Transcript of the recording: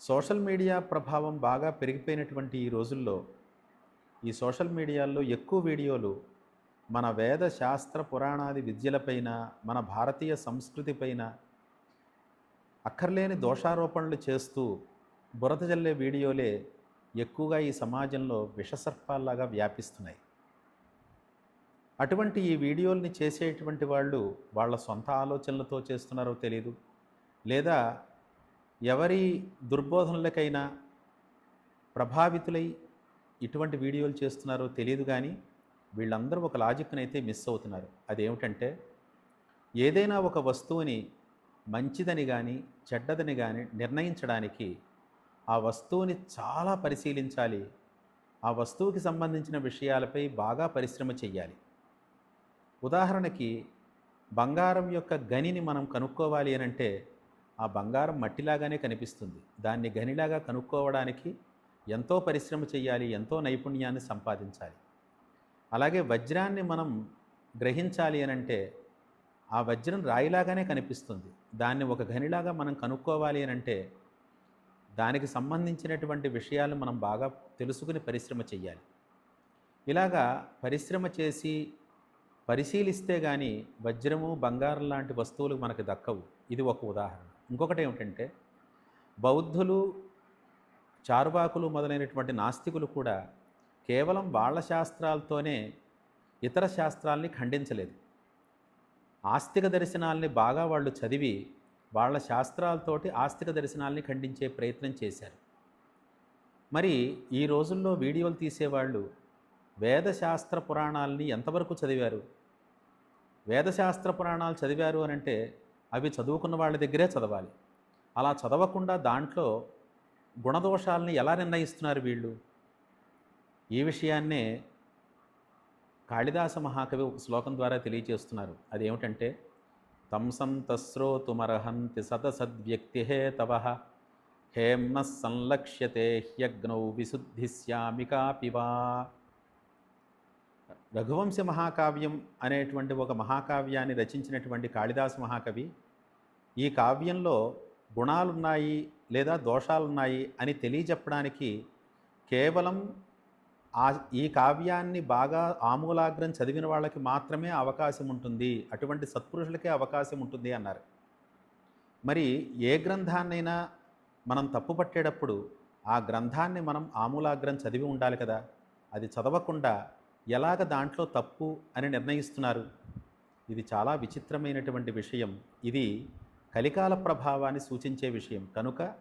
Social media ప్రభావం బాగా పెరిగిపోయినటువంటి ఈ రోజుల్లో ఈ సోషల్ మీడియాల్లో ఎక్కువ వీడియోలు మన వేద శాస్త్ర పురాణాది విద్యలపైన మన భారతీయ సంస్కృతిపైన అక్కర్లేని దోషారోపణలు చేస్తూ బురద జల్లే వీడియోలే ఎక్కువగా ఈ సమాజంలో విషసర్పాల్లాగా వ్యాపిస్తున్నాయి. అటువంటి ఈ వీడియోల్ని చేసేటువంటి వాళ్ళు వాళ్ళ సొంత ఆలోచనలతో చేస్తున్నారో తెలియదు లేదా ఎవరి దుర్బోధనలకైనా ప్రభావితులై ఇటువంటి వీడియోలు చేస్తున్నారో తెలియదు కానీ వీళ్ళందరూ ఒక లాజిక్ని అయితే మిస్ అవుతున్నారు. అదేమిటంటే ఏదైనా ఒక వస్తువుని మంచిదని కానీ చెడ్డదని కానీ నిర్ణయించడానికి ఆ వస్తువుని చాలా పరిశీలించాలి. ఆ వస్తువుకి సంబంధించిన విషయాలపై బాగా పరిశ్రమ చెయ్యాలి. ఉదాహరణకి బంగారం యొక్క గనిని మనం కనుక్కోవాలి అని అంటే ఆ బంగారం మట్టిలాగానే కనిపిస్తుంది. దాన్ని గనిలాగా కనుక్కోవడానికి ఎంతో పరిశ్రమ చేయాలి ఎంతో నైపుణ్యాన్ని సంపాదించాలి. అలాగే వజ్రాన్ని మనం గ్రహించాలి అని అంటే ఆ వజ్రం రాయిలాగానే కనిపిస్తుంది. దాన్ని ఒక గనిలాగా మనం కనుక్కోవాలి అని అంటే దానికి సంబంధించినటువంటి విషయాలు మనం బాగా తెలుసుకుని పరిశ్రమ చేయాలి. ఇలాగా పరిశ్రమ చేసి పరిశీలిస్తే కానీ వజ్రము బంగారం లాంటి వస్తువులు మనకు దక్కవు. ఇది ఒక ఉదాహరణ. ఇంకొకటి ఏమిటంటే బౌద్ధులు చారువాకులు మొదలైనటువంటి నాస్తికులు కూడా కేవలం వాళ్ళ శాస్త్రాలతోనే ఇతర శాస్త్రాల్ని ఖండించలేదు. ఆస్తిక దర్శనాల్ని బాగా వాళ్ళు చదివి వాళ్ళ శాస్త్రాలతోటి ఆస్తిక దర్శనాల్ని ఖండించే ప్రయత్నం చేశారు. మరి ఈ రోజుల్లో వీడియోలు తీసేవాళ్ళు వేదశాస్త్ర పురాణాలని ఎంతవరకు చదివారు? వేదశాస్త్ర పురాణాలు చదివారు అని అంటే అవి చదువుకున్న వాళ్ళ దగ్గరే చదవాలి. అలా చదవకుండా దాంట్లో గుణదోషాలని ఎలా నిర్ణయిస్తున్నారు వీళ్ళు? ఈ విషయాన్నే కాళిదాస మహాకవి ఒక శ్లోకం ద్వారా తెలియచేస్తున్నారు అదేమిటంటే తంసం తస్రోతుమర్హంతి సతసద్వ్యక్తి హేతవ హేమ్న సంలక్ష్యతే హ్యగ్నౌ విశుద్ధిశ్యామికాపివా రఘువంశ మహాకావ్యం అనేటువంటి ఒక మహాకావ్యాన్ని రచించినటువంటి కాళిదాసు మహాకవి ఈ కావ్యంలో గుణాలున్నాయి లేదా దోషాలున్నాయి అని తెలియజెప్పడానికి కేవలం ఆ ఈ కావ్యాన్ని బాగా ఆమూలాగ్రం చదివిన వాళ్ళకి మాత్రమే అవకాశం ఉంటుంది. అటువంటి సత్పురుషులకే అవకాశం ఉంటుంది అన్నారు. మరి ఏ గ్రంథాన్నైనా మనం తప్పు పట్టేటప్పుడు ఆ గ్రంథాన్ని మనం ఆమూలాగ్రం చదివి ఉండాలి కదా. అది చదవకుండా ఎలాగ దాంట్లో తప్పు అని నిర్ణయిస్తున్నారు? ఇది చాలా విచిత్రమైనటువంటి విషయం. ఇది కలికాల ప్రభావాన్ని సూచించే విషయం. కనుక